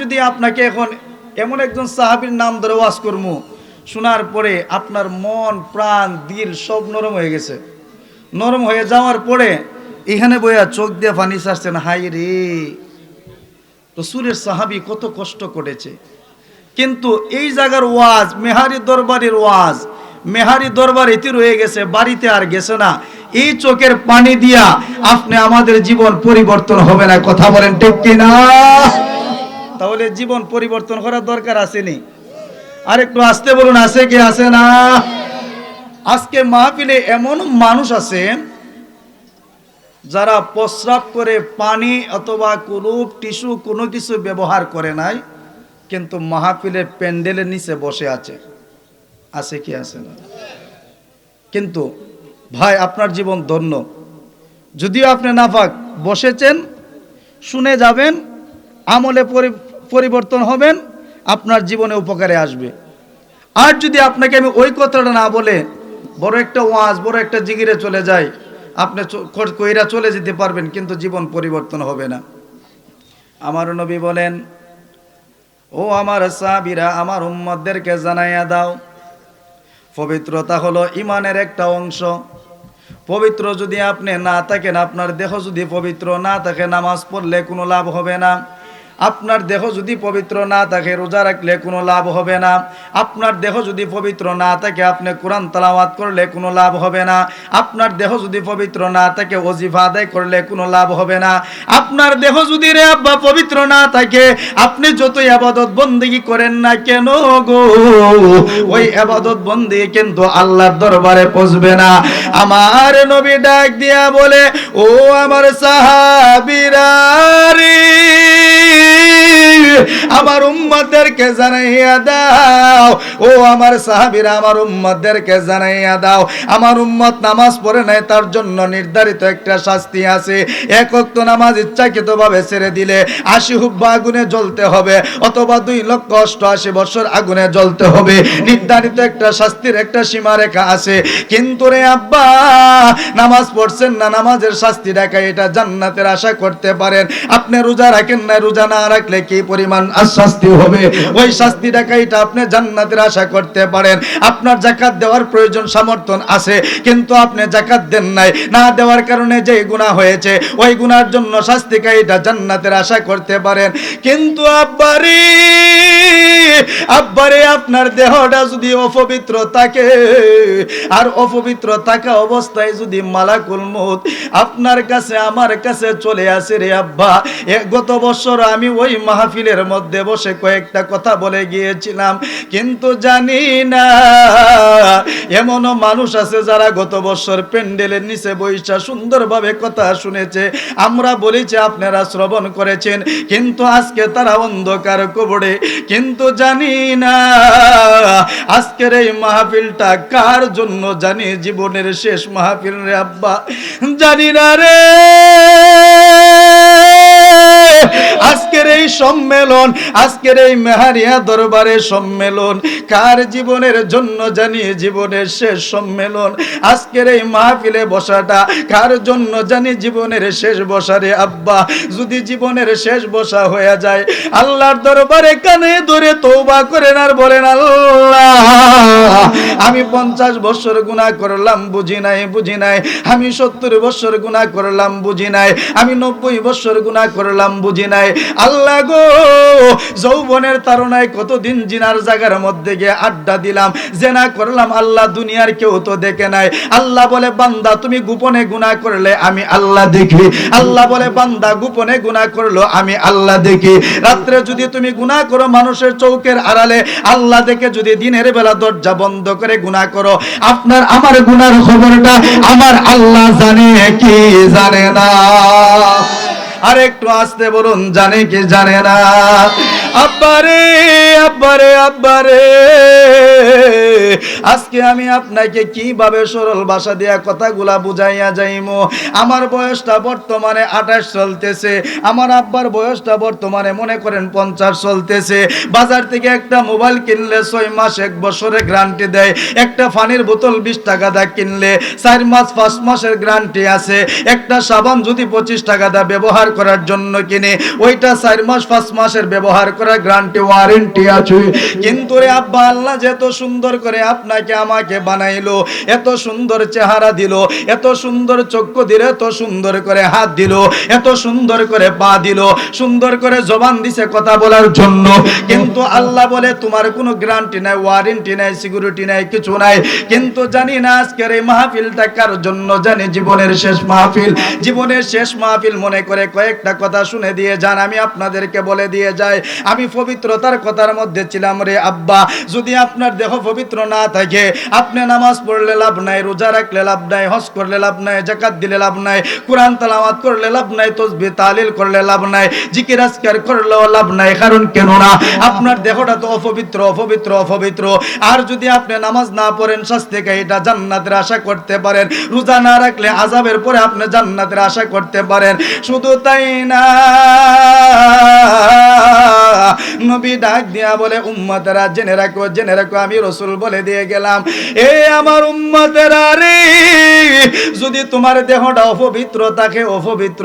যদি আপনাকে এখন এমন একজন সাহাবীর নাম ধরে ওয়াজ করব শোনার পরে আপনার মন, প্রাণ, দিল সব নরম হয়ে গেছে। নরম হয়ে যাওয়ার পরে এখানে বইয়া চোখ দিয়ে পানি ছাড়ছেন হাই রে, রসুলের সাহাবি কত কষ্ট করেছে। কিন্তু এই জায়গার ওয়াজ, মেহারি দরবারের ওয়াজ, মেহারি দরবার এটি রয়ে গেছে, বাড়িতে আর গেছে না। এই চোখের পানি দিয়া আপনি আমাদের জীবন পরিবর্তন হবে না। কথা বলেন ঠিক কিনা? তাহলে জীবন পরিবর্তন করার দরকার আসেনি। আর একটু আসতে বলুন, আছে কি, আছে না? আজকে মাহফিলে এমন মানুষ আছে যারা প্রস্রাব করে পানি অথবা কোনো টিস্যু, কোনো কিছু ব্যবহার করে নাই, কিন্তু মাহফিলের প্যান্ডেলের নিচে বসে আছে। আছে কি, আছে না? কিন্তু ভাই, আপনার জীবন ধন্য। যদিও আপনি নাফাক, বসেছেন, শুনে যাবেন, আমলে পরি- পরিবর্তন হবেন, আপনার জীবনে উপকারে আসবে। আর যদি আপনাকে আমি ওই কথাটা না বলে বড় একটা ওয়াজ, বড় একটা জিগিরে চলে যাই, আপনি কইরা চলে যেতে পারবেন, কিন্তু জীবন পরিবর্তন হবে না। আমার নবী বলেন, ও আমার সাবিরা আমার উম্মদদেরকে জানাইয়া দাও, পবিত্রতা হলো ইমানের একটা অংশ। পবিত্র যদি আপনি না থাকেন, আপনার দেহ যদি পবিত্র না থাকে, নামাজ পড়লে কোনো লাভ হবে না। আপনার দেহ যদি পবিত্র না থাকে, রোজা রাখলে কোনো লাভ হবে না। আপনার দেহ যদি পবিত্র না থাকে, আপনি কোরআন তালাওয়াত করলে কোনো লাভ হবে না। আপনার দেহ যদি পবিত্র না থাকে, ওজিফা আদায় করলে কোনো লাভ হবে না। আপনার দেহ যদি রে আব্বা পবিত্র না থাকে, আপনি যতই আবাদত বন্দিগি করেন না কেন গো? ওই আবাদত বন্দি কিন্তু আল্লাহর দরবারে পৌঁছবে না। আমার নবী ডাক দিয়া বলে, ও আমার সাহাবীরা রে আমার উম্মতদেরকে জানাইয়া দাও। ও আমার সাহাবীরা, আমার উম্মতদেরকে জানাইয়া দাও। আমার উম্মত নামাজ পড়ে নাই, তার জন্য নির্ধারিত একটা শাস্তি আছে। এক ওয়াক্ত নামাজ ইচ্ছাকৃতভাবে ছেড়ে দিলে আশি হুব্বা আগুনে জ্বলতে হবে, অথবা দুই লক্ষ অষ্টআশি বছর আগুনে জ্বলতে হবে। নির্ধারিত একটা শাস্তির একটা সীমারেখা আছে। কিন্তু রে আব্বা, নামাজ পড়ছেন না, নামাজের শাস্তি রাখা এটা জান্নাতের আশা করতে পারেন। আপনি রোজা রাখেন না রোজা না রাখলে কি পরিমাণ শাস্তি হবে। ওই শাস্তি টাকা এটা আপনি জান্নাতের আশা করতে পারেন। আপনার জাকাত দেওয়ার প্রয়োজন সমর্থন আছে, কিন্তু আপনি জাকাত দেন নাই। না দেওয়ার কারণে যে গুণা হয়েছে, ওই গুণার জন্য শাস্তি এটা জান্নাতের আশা করতে পারেন। কিন্তু আব্বারে আব্বারে, আপনার দেহটা যদি অপবিত্র থাকে, আর অপবিত্র থাকা অবস্থায় যদি মালাকুল মউত আপনার কাছে, আমার কাছে চলে আসে রে আব্বা। গত বছর আমি ওই মাহফিলের মধ্যে বসে কয়েকটা কথা বলে গিয়েছিলাম, কিন্তু জানি না, এমনও মানুষ আছে যারা গত বছর প্যান্ডেলের নিচে বৈশা সুন্দরভাবে কথা শুনেছে। আমরা বলেছি, আপনারা শ্রবণ করেছেন, কিন্তু আজকে তারা অন্ধকার কবড়ে কিন্তু জানি না। আজকের এই মাহফিলটা কার জন্য জানি? জীবনের শেষ মাহফিল রে আব্বা। জানি না রে। এই সম্মেলন। আজকের এই মেহারিয়া দরবারের সম্মেলন। কার জীবনের জন্য জানি জীবনের শেষ সম্মেলন? আজকের এই মাহফিলে বসাটা কার জন্য জানি জীবনের শেষ বসারে আব্বা? যদি জীবনের শেষ বসা হয়ে যায়, আল্লাহর দরবারে কানে ধরে তৌবা করেন আর বলেন, আল্লাহ, আমি পঞ্চাশ বছর গুণা করলাম, বুঝি নাই বুঝি নাই। আমি সত্তর বছর গুণা করলাম, বুঝি নাই। আমি নব্বই বছর গুণা করলাম, বুঝি নাই। আল্লাহ গো। যৌবনের তারণায় কতদিন জিনার জায়গার মধ্যে গিয়ে আড্ডা দিলাম, জেনা করলাম, আল্লাহ দুনিয়ার কেউ তো দেখে নাই। আল্লাহ বলে, বান্দা, তুমি গোপনে গুনাহ করলে আমি আল্লাহ দেখি। আল্লাহ বলে, বান্দা, গোপনে গুনাহ করল আমি আল্লাহ দেখি। রাত্রে যদি তুমি গুনাহ করো মানুষের চৌকের আড়ালে, আল্লাহ দেখে যদি দিনের বেলা দরজা বন্ধ করে গুনাহ করো, আপনার, আমার গুনার খবরটা আমার আল্লাহ জানে কি জানে না। আর একটু আসতে বলুন জানে কি জানে না? আব্বারে আব্বারে আব্বারে। আজকে আমি আপনাকে কীভাবে সরল ভাষা দিয়া কথাগুলা বুঝাইয়া যাইমো? আমার বয়সটা বর্তমানে আঠাশ চলতেছে। আমার আব্বার বয়সটা বর্তমানে মনে করেন পঞ্চাশ চলতেছে। বাজার থেকে একটা মোবাইল কিনলে ছয় মাস, এক বছরে গ্যারান্টি দেয়। একটা ফানির বোতল বিশ টাকা দা কিনলে চার মাস, পাঁচ মাসের গ্যারান্টি আছে। একটা সাবান যদি পঁচিশ টাকা দা ব্যবহার করার জন্য কিনে, ওইটা চার মাস, পাঁচ মাসের ব্যবহার করার গ্যারান্টি ওয়ারেন্টি আছে। কিন্তু রে আব্বা, আল্লাহ যে এত সুন্দর করে আপনাকে, আমাকে বানাইলো, এত সুন্দর চেহারা দিল, এত সুন্দর চক্ষু দিল, এত সুন্দর করে হাত দিল, এত সুন্দর করে পা দিল, সুন্দর করে জবান দিছে কথা বলার জন্য। কিন্তু আল্লাহ বলে, তোমার কোনো গ্যারান্টি নাই, ওয়ারেন্টি নাই, সিকিউরিটি নাই, কিছু নাই। কিন্তু জানি না আজকের এই মাহফিলটা কার জন্য, জানি জীবনের শেষ মাহফিল। জীবনের শেষ মাহফিল মনে করে কয়েকটা কথা শুনে দিয়ে যান, আমি আপনাদেরকে বলে দিয়ে যাই। আমি পবিত্রতার কথার মধ্যে ছিলাম রে আব্বা। যদি আপনার দেহ পবিত্র না থাকে, আপনি নামাজ পড়লে লাভ নাই, রোজা রাখলে লাভ নাই, হজ করলে লাভ নাই, জাকাত দিলে লাভ নাই, কোরআন তালাওয়াত করলে লাভ নাই, তসবি, তালিল করলে লাভ নাই, জিকির, আজকার করলেও লাভ নাই। কারণ কেন না আপনার দেহটা তো অপবিত্র অপবিত্র অপবিত্র। আর যদি আপনি নামাজ না পড়েন, শাস্তি এটা জান্নাতের আশা করতে পারেন। রোজা না রাখলে আজাবের পরে আপনি জান্নাতের আশা করতে পারেন। শুধু তাই না। নবী ডাক দিয়া বলে, উম্মতেরা, জেনে রাখো জেনে রাখো, আমি রসুল বলে দিয়ে গেলাম। এ আমার উম্মতেরা রে, যদি তোমার দেহটা অপবিত্র থাকে, অপবিত্র